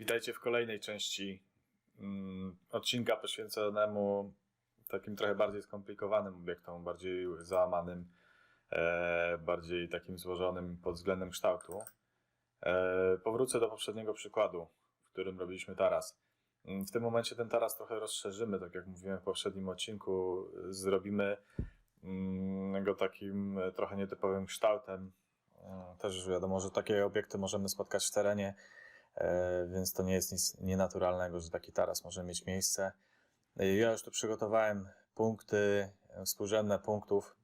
Witajcie w kolejnej części mm, odcinka poświęconemu takim trochę bardziej skomplikowanym obiektom, bardziej załamanym, e, bardziej takim złożonym pod względem kształtu. E, powrócę do poprzedniego przykładu, w którym robiliśmy taras. Mm, W tym momencie ten taras trochę rozszerzymy, tak jak mówiłem w poprzednim odcinku. Zrobimy mm, go takim e, trochę nietypowym kształtem. E, Też wiadomo, że takie obiekty możemy spotkać w terenie, więc to nie jest nic nienaturalnego, że taki taras może mieć miejsce. E, Ja już tu przygotowałem punkty, e, współrzędne punktów,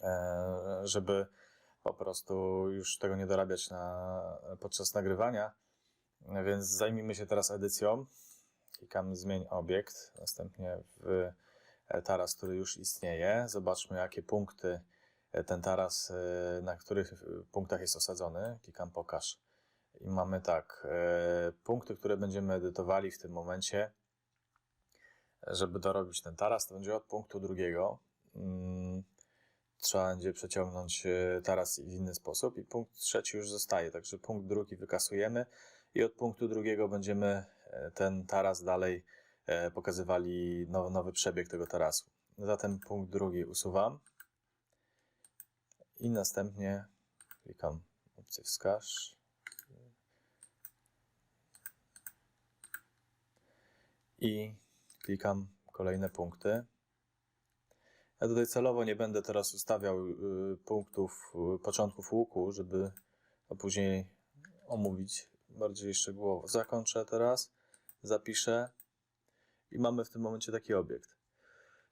e, żeby po prostu już tego nie dorabiać na, podczas nagrywania. E, Więc zajmijmy się teraz edycją. Klikamy zmień obiekt, następnie w e, taras, który już istnieje. Zobaczmy, jakie punkty e, ten taras, e, na których e, punktach jest osadzony. Klikam pokaż. I mamy tak, e, punkty, które będziemy edytowali w tym momencie, żeby dorobić ten taras, to będzie od punktu drugiego. Mm, Trzeba będzie przeciągnąć e, taras w inny sposób i punkt trzeci już zostaje, także punkt drugi wykasujemy i od punktu drugiego będziemy e, ten taras dalej pokazywali nowy, nowy przebieg tego tarasu. Zatem punkt drugi usuwam i następnie klikam opcję wskaż. I klikam kolejne punkty. Ja tutaj celowo nie będę teraz ustawiał y, punktów, y, początków łuku, żeby to później omówić bardziej szczegółowo. Zakończę teraz, zapiszę i mamy w tym momencie taki obiekt.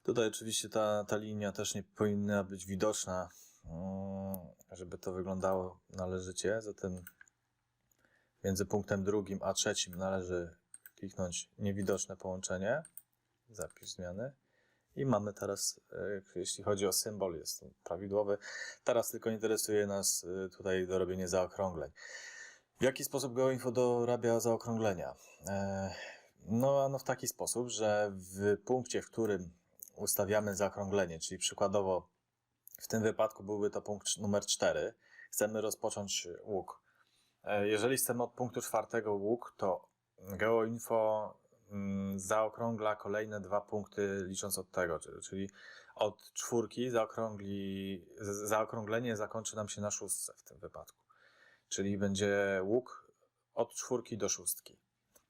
Tutaj oczywiście ta, ta linia też nie powinna być widoczna, mm, żeby to wyglądało należycie. Zatem między punktem drugim a trzecim należy kliknąć niewidoczne połączenie. Zapisz zmiany. I mamy teraz, e, jeśli chodzi o symbol, jest on prawidłowy. Teraz tylko interesuje nas e, tutaj dorobienie zaokrągleń. W jaki sposób GeoInfo dorabia zaokrąglenia? E, No, no w taki sposób, że w punkcie, w którym ustawiamy zaokrąglenie, czyli przykładowo w tym wypadku byłby to punkt numer 4, chcemy rozpocząć łuk. Jeżeli chcemy od punktu czwartego łuk, to GeoInfo mm, zaokrągla kolejne dwa punkty licząc od tego, czyli- od czwórki zaokrągli, zaokrąglenie zakończy nam się na szóstce w tym wypadku. Czyli będzie łuk od czwórki do szóstki.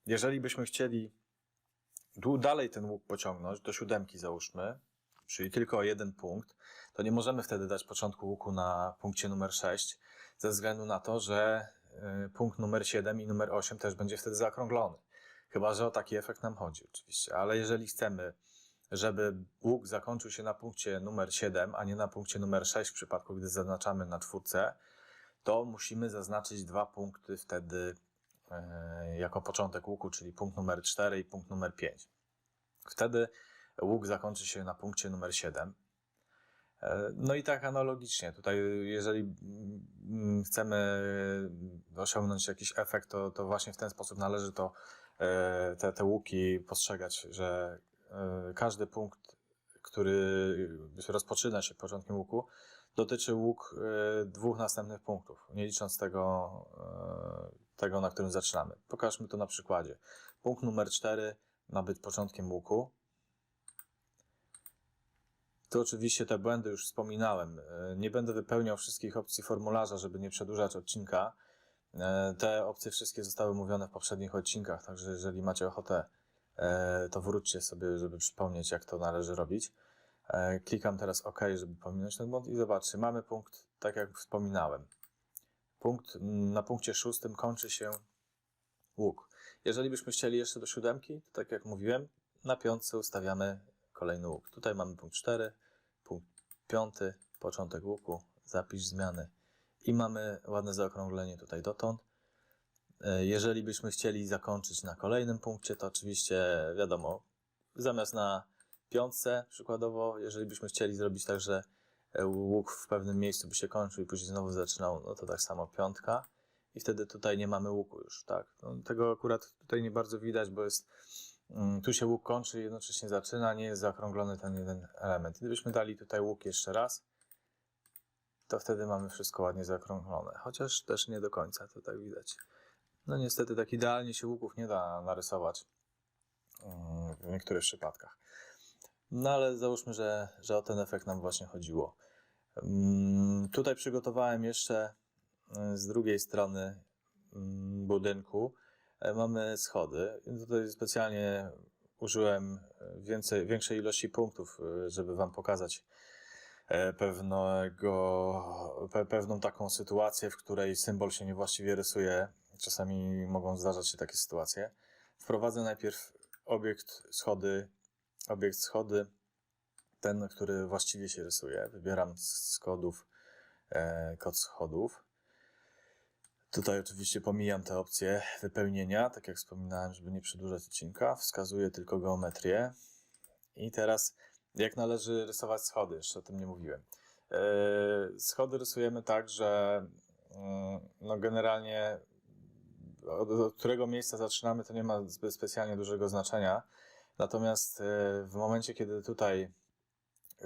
Jeżeli byśmy chcieli dalej ten łuk pociągnąć, do siódemki załóżmy, czyli tylko o jeden punkt, to nie możemy wtedy dać początku łuku na punkcie numer 6, ze względu na to, że punkt numer 7 i numer 8 też będzie wtedy zaokrąglony. Chyba, że o taki efekt nam chodzi oczywiście. Ale jeżeli chcemy, żeby łuk zakończył się na punkcie numer 7, a nie na punkcie numer 6 w przypadku, gdy zaznaczamy na czwórce, to musimy zaznaczyć dwa punkty wtedy e, jako początek łuku, czyli punkt numer 4 i punkt numer 5. Wtedy łuk zakończy się na punkcie numer 7. E, No i tak analogicznie, tutaj jeżeli mm, chcemy osiągnąć jakiś efekt, to, to właśnie w ten sposób należy to e, te, te łuki postrzegać, że e, każdy punkt, który rozpoczyna się początkiem łuku, dotyczy łuk dwóch następnych punktów, nie licząc tego, tego, na którym zaczynamy. Pokażmy to na przykładzie. Punkt numer 4 ma być początkiem łuku. Tu oczywiście te błędy już wspominałem. E, Nie będę wypełniał wszystkich opcji formularza, żeby nie przedłużać odcinka. E, Te opcje wszystkie zostały mówione w poprzednich odcinkach, także jeżeli macie ochotę, e, to wróćcie sobie, żeby przypomnieć, jak to należy robić. Klikam teraz OK, żeby pominąć ten błąd i zobaczcie, mamy punkt, tak jak wspominałem. Punkt, mm, na punkcie szóstym kończy się łuk. Jeżeli byśmy chcieli jeszcze do siódemki, to tak jak mówiłem, na piątce ustawiamy kolejny łuk. Tutaj mamy punkt 4, punkt piąty, początek łuku, zapisz zmiany. I mamy ładne zaokrąglenie tutaj dotąd. E, Jeżeli byśmy chcieli zakończyć na kolejnym punkcie, to oczywiście wiadomo, zamiast na piątce przykładowo, jeżeli byśmy chcieli zrobić tak, że e, łuk w pewnym miejscu by się kończył i później znowu zaczynał, no to tak samo piątka i wtedy tutaj nie mamy łuku już, tak. No, tego akurat tutaj nie bardzo widać, bo jest tu się łuk kończy jednocześnie zaczyna, nie jest zaokrąglony ten jeden element. Gdybyśmy dali tutaj łuk jeszcze raz, to wtedy mamy wszystko ładnie zaokrąglone, chociaż też nie do końca to tak widać. No niestety tak idealnie się łuków nie da narysować mm, w niektórych przypadkach. No ale załóżmy, że, że o ten efekt nam właśnie chodziło. Mm, Tutaj przygotowałem jeszcze z drugiej strony mm, budynku mamy schody. Tutaj specjalnie użyłem e, więcej, większej ilości punktów, e, żeby Wam pokazać e, pewnego, pe, pewną taką sytuację, w której symbol się niewłaściwie rysuje. Czasami mogą zdarzać się takie sytuacje. Wprowadzę najpierw obiekt schody, obiekt schody, ten, który właściwie się rysuje. Wybieram z kodów e, kod schodów. Tutaj oczywiście pomijam te opcje wypełnienia, tak jak wspominałem, żeby nie przedłużać odcinka. Wskazuję tylko geometrię. I teraz jak należy rysować schody, jeszcze o tym nie mówiłem. E, Schody rysujemy tak, że mm, no generalnie od, od którego miejsca zaczynamy, to nie ma zbyt specjalnie dużego znaczenia. Natomiast e, w momencie, kiedy tutaj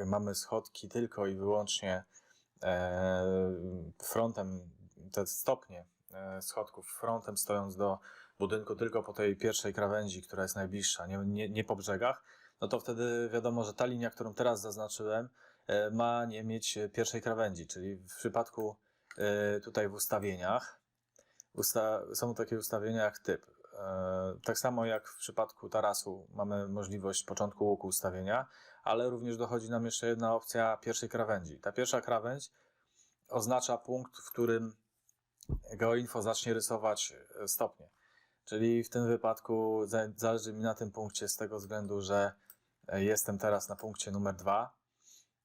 mamy schodki tylko i wyłącznie e, frontem, te stopnie schodków frontem stojąc do budynku tylko po tej pierwszej krawędzi, która jest najbliższa, nie, nie, nie po brzegach, no to wtedy wiadomo, że ta linia, którą teraz zaznaczyłem, e, ma nie mieć pierwszej krawędzi, czyli w przypadku e, tutaj w ustawieniach usta są takie ustawienia jak typ. E, Tak samo jak w przypadku tarasu mamy możliwość początku łuku ustawienia, ale również dochodzi nam jeszcze jedna opcja pierwszej krawędzi. Ta pierwsza krawędź oznacza punkt, w którym GeoInfo zacznie rysować e, stopnie. Czyli w tym wypadku za- zależy mi na tym punkcie z tego względu, że e, jestem teraz na punkcie numer dwa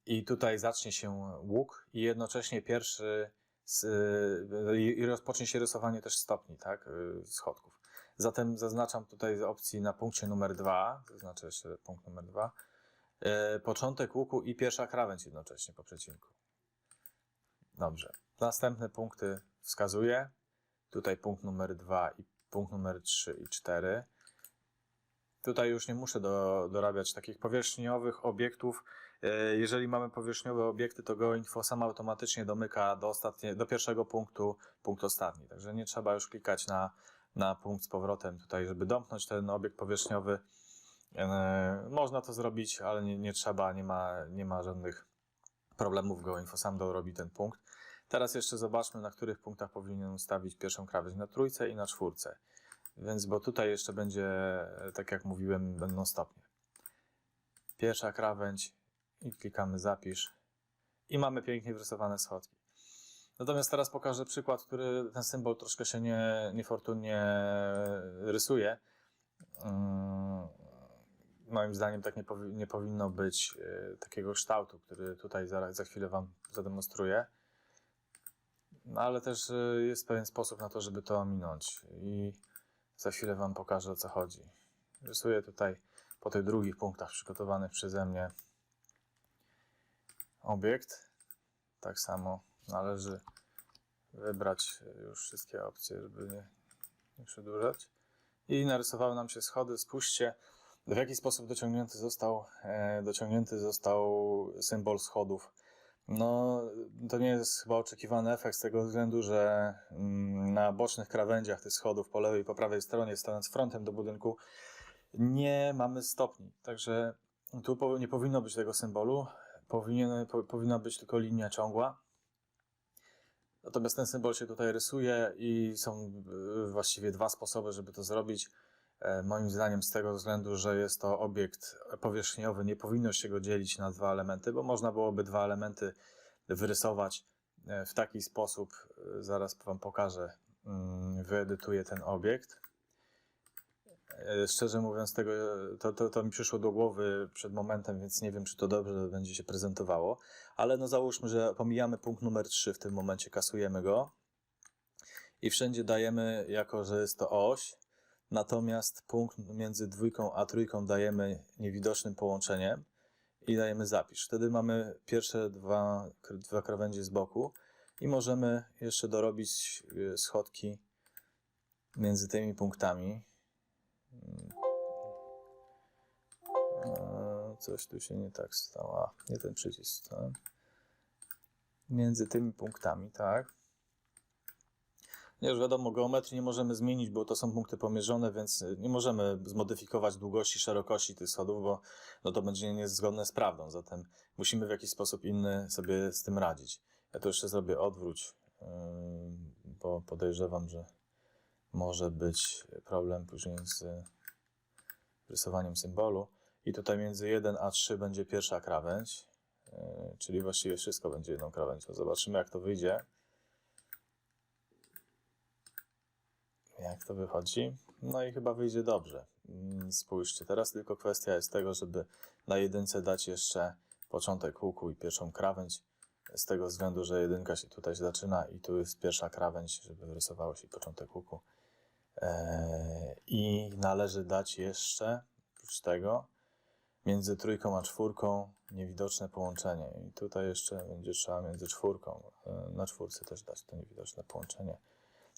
i tutaj zacznie się łuk i jednocześnie pierwszy z, i i rozpocznie się rysowanie też stopni, tak, schodków. Zatem zaznaczam tutaj z opcji na punkcie numer dwa, zaznaczę jeszcze punkt numer dwa, e, początek łuku i pierwsza krawędź jednocześnie po przecinku. Dobrze. Następne punkty wskazuję. Tutaj punkt numer 2 i punkt numer 3 i 4. Tutaj już nie muszę do, dorabiać takich powierzchniowych obiektów. E, Jeżeli mamy powierzchniowe obiekty, to GeoInfo sam automatycznie domyka do, ostatnie, do pierwszego punktu punkt ostatni. Także nie trzeba już klikać na, na punkt z powrotem tutaj, żeby domknąć ten obiekt powierzchniowy. E, Można to zrobić, ale nie, nie trzeba, nie ma, nie ma żadnych problemów. GoInfo sam dorobi ten punkt. Teraz jeszcze zobaczmy, na których punktach powinien ustawić pierwszą krawędź. Na trójce i na czwórce. Więc, bo tutaj jeszcze będzie, tak jak mówiłem, będą stopnie. Pierwsza krawędź i klikamy zapisz. I mamy pięknie wyrysowane schodki. Natomiast teraz pokażę przykład, który ten symbol troszkę się nie, niefortunnie rysuje. Mm, Moim zdaniem tak nie, powi- nie powinno być e, takiego kształtu, który tutaj za, za chwilę Wam zademonstruję. No ale też e, jest pewien sposób na to, żeby to ominąć i za chwilę Wam pokażę o co chodzi. Rysuję tutaj po tych drugich punktach przygotowanych przeze mnie obiekt. Tak samo należy wybrać już wszystkie opcje, żeby nie, nie przedłużać. I narysowały nam się schody. Spójrzcie, w jaki sposób dociągnięty został, e, dociągnięty został symbol schodów. No, to nie jest chyba oczekiwany efekt z tego względu, że mm, na bocznych krawędziach tych schodów po lewej i po prawej stronie, stojąc frontem do budynku, nie mamy stopni. Także tu nie powinno być tego symbolu. Powinien, po, powinna być tylko linia ciągła. Natomiast ten symbol się tutaj rysuje i są y, właściwie dwa sposoby, żeby to zrobić. E, Moim zdaniem z tego względu, że jest to obiekt powierzchniowy, nie powinno się go dzielić na dwa elementy, bo można byłoby dwa elementy wyrysować e, w taki sposób. e, Zaraz Wam pokażę. mm, Wyedytuję ten obiekt. Szczerze mówiąc, tego, to, to, to mi przyszło do głowy przed momentem, więc nie wiem, czy to dobrze będzie się prezentowało. Ale no załóżmy, że pomijamy punkt numer 3 w tym momencie, kasujemy go i wszędzie dajemy, jako że jest to oś, natomiast punkt między dwójką a trójką dajemy niewidocznym połączeniem i dajemy zapisz. Wtedy mamy pierwsze dwa, dwa krawędzie z boku i możemy jeszcze dorobić y, schodki między tymi punktami. E, Coś tu się nie tak stało. A, nie ten przycisk. Tak? Między tymi punktami, tak. Nie, już wiadomo, geometrii nie możemy zmienić, bo to są punkty pomierzone, więc y, nie możemy zmodyfikować długości, szerokości tych schodów, bo no to będzie niezgodne z prawdą. Zatem musimy w jakiś sposób inny sobie z tym radzić. Ja to jeszcze zrobię odwróć, bo podejrzewam, że może być problem później z rysowaniem symbolu. I tutaj między 1 a 3 będzie pierwsza krawędź, yy, czyli właściwie wszystko będzie jedną krawędzią. Zobaczymy, jak to wyjdzie. Jak to wychodzi? No i chyba wyjdzie dobrze. Mm, Spójrzcie, teraz tylko kwestia jest tego, żeby na jedynce dać jeszcze początek łuku i pierwszą krawędź. Z tego względu, że jedynka się tutaj zaczyna i tu jest pierwsza krawędź, żeby wyrysowało się początek łuku. Eee, I należy dać jeszcze, oprócz tego, między trójką a czwórką niewidoczne połączenie. I tutaj jeszcze będzie trzeba między czwórką, e, na czwórce też dać to niewidoczne połączenie.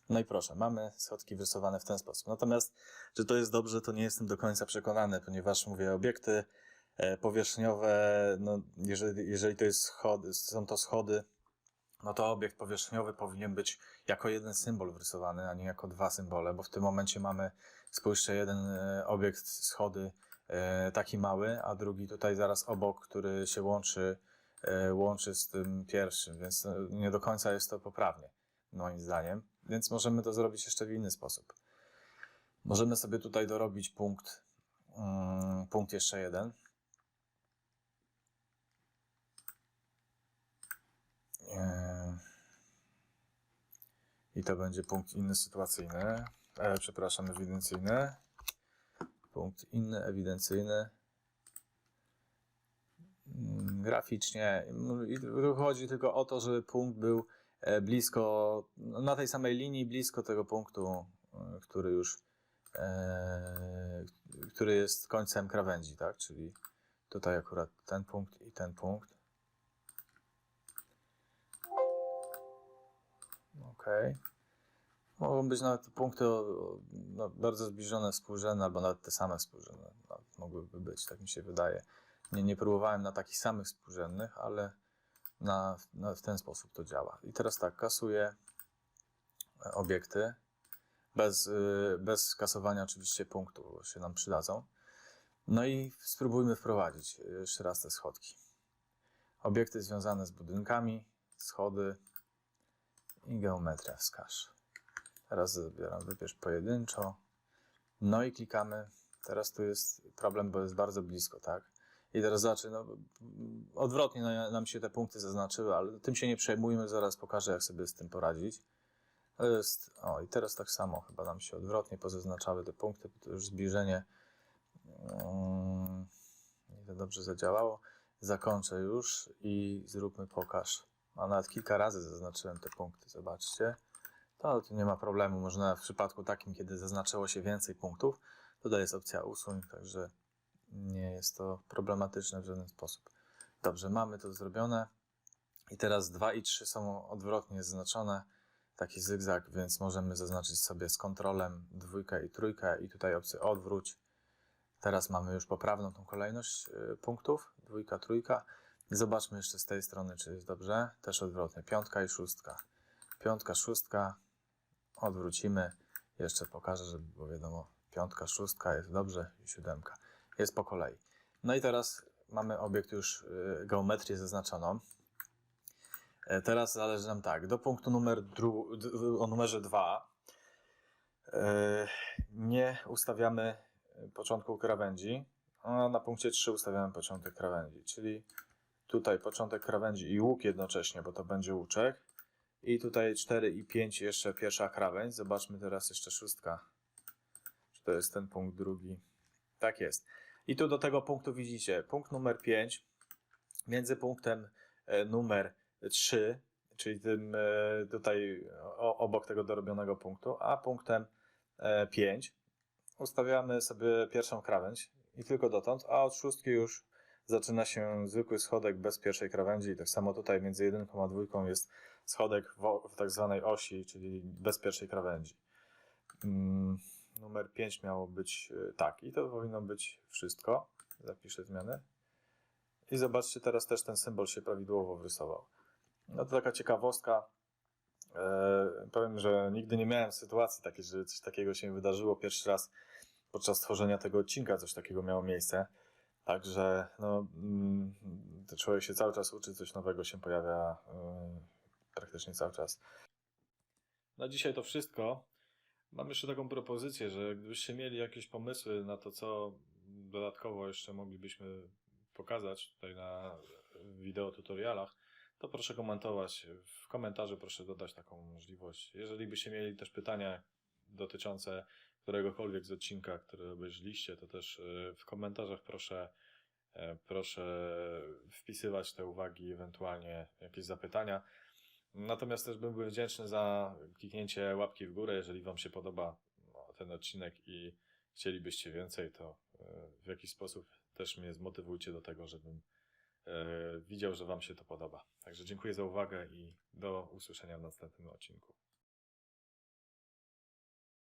No i proszę, mamy schodki wyrysowane w ten sposób. Natomiast, czy to jest dobrze, to nie jestem do końca przekonany, ponieważ mówię, obiekty e, powierzchniowe, no, jeżeli, jeżeli to jest schody, są to schody, no to obiekt powierzchniowy powinien być jako jeden symbol wrysowany, a nie jako dwa symbole, bo w tym momencie mamy, spójrzcie, jeden e, obiekt schody e, taki mały, a drugi tutaj zaraz obok, który się łączy, łączy z tym pierwszym, więc nie do końca jest to poprawnie, moim zdaniem. Więc możemy to zrobić jeszcze w inny sposób. Możemy sobie tutaj dorobić punkt, mm, punkt jeszcze jeden. Eee, I to będzie punkt inny sytuacyjny, e, przepraszam, ewidencyjny. Punkt inny, ewidencyjny. Mm, Graficznie. Mm, Chodzi tylko o to, żeby punkt był e, blisko, no, na tej samej linii, blisko tego punktu, e, który już, e, który jest końcem krawędzi, tak? Czyli tutaj akurat ten punkt i ten punkt. Okej. Mogą być nawet punkty no, bardzo zbliżone, współrzędne, albo nawet te same współrzędne. Nawet mogłyby być, tak mi się wydaje. Nie, nie próbowałem na takich samych współrzędnych, ale na, na, w ten sposób to działa. I teraz tak, kasuję e, obiekty, bez, y, bez kasowania oczywiście punktów, bo się nam przydadzą. No i spróbujmy wprowadzić y, jeszcze raz te schodki. Obiekty związane z budynkami, schody i geometria wskaż. Teraz zabieram, wybierz pojedynczo. No i klikamy. Teraz tu jest problem, bo jest bardzo blisko, tak? I teraz zobaczy, no, odwrotnie no, nam się te punkty zaznaczyły, ale tym się nie przejmujmy, zaraz pokażę, jak sobie z tym poradzić. Jest, o i teraz tak samo chyba nam się odwrotnie pozaznaczały te punkty, to już zbliżenie mm, nie to dobrze zadziałało. Zakończę już i zróbmy pokaż. A nawet kilka razy zaznaczyłem te punkty, zobaczcie. To, to nie ma problemu, można w przypadku takim, kiedy zaznaczyło się więcej punktów, tutaj jest opcja usuń, także nie jest to problematyczne w żaden sposób. Dobrze, mamy to zrobione. I teraz 2 i 3 są odwrotnie zaznaczone. Taki zygzak, więc możemy zaznaczyć sobie z kontrolem dwójkę i trójkę i tutaj opcję odwróć. Teraz mamy już poprawną tą kolejność y, punktów. Dwójka, trójka. Zobaczmy jeszcze z tej strony, czy jest dobrze. Też odwrotnie. Piątka i szóstka. Piątka, szóstka. Odwrócimy. Jeszcze pokażę, żeby było wiadomo. Piątka, szóstka jest dobrze i siódemka. Jest po kolei. No i teraz mamy obiekt już y, geometrię zaznaczoną. E, Teraz zależy nam tak, do punktu numer dru, o numerze 2 e, nie ustawiamy początku krawędzi, a na punkcie 3 ustawiamy początek krawędzi, czyli tutaj początek krawędzi i łuk jednocześnie, bo to będzie łuczek. I tutaj 4 i 5 jeszcze pierwsza krawędź. Zobaczmy teraz jeszcze szóstka. Czy to jest ten punkt drugi? Tak jest. I tu do tego punktu widzicie, punkt numer 5 między punktem e, numer 3, czyli tym e, tutaj obok tego dorobionego punktu, a punktem e, 5 ustawiamy sobie pierwszą krawędź i tylko dotąd, a od szóstki już zaczyna się zwykły schodek bez pierwszej krawędzi. Tak samo tutaj między jedynką a dwójką jest schodek w, tak zwanej osi, czyli bez pierwszej krawędzi. Numer 5 miało być y, tak i to powinno być wszystko. Zapiszę zmiany. I zobaczcie, teraz też ten symbol się prawidłowo wrysował. No to taka ciekawostka. E, powiem, że nigdy nie miałem sytuacji takiej, że coś takiego się wydarzyło. Pierwszy raz podczas tworzenia tego odcinka coś takiego miało miejsce. Także no, mm, człowiek się cały czas uczy, coś nowego się pojawia y, praktycznie cały czas. Na dzisiaj to wszystko. Mam jeszcze taką propozycję, że gdybyście mieli jakieś pomysły na to, co dodatkowo jeszcze moglibyśmy pokazać tutaj na wideo tutorialach, to proszę komentować. W komentarzu proszę dodać taką możliwość. Jeżeli byście mieli też pytania dotyczące któregokolwiek z odcinka, który obejrzeliście, to też y, w komentarzach proszę, e, proszę wpisywać te uwagi, ewentualnie jakieś zapytania. Natomiast też byłbym wdzięczny za kliknięcie łapki w górę, jeżeli Wam się podoba no, ten odcinek i chcielibyście więcej, to e, w jakiś sposób też mnie zmotywujcie do tego, żebym e, widział, że Wam się to podoba. Także dziękuję za uwagę i do usłyszenia w następnym odcinku.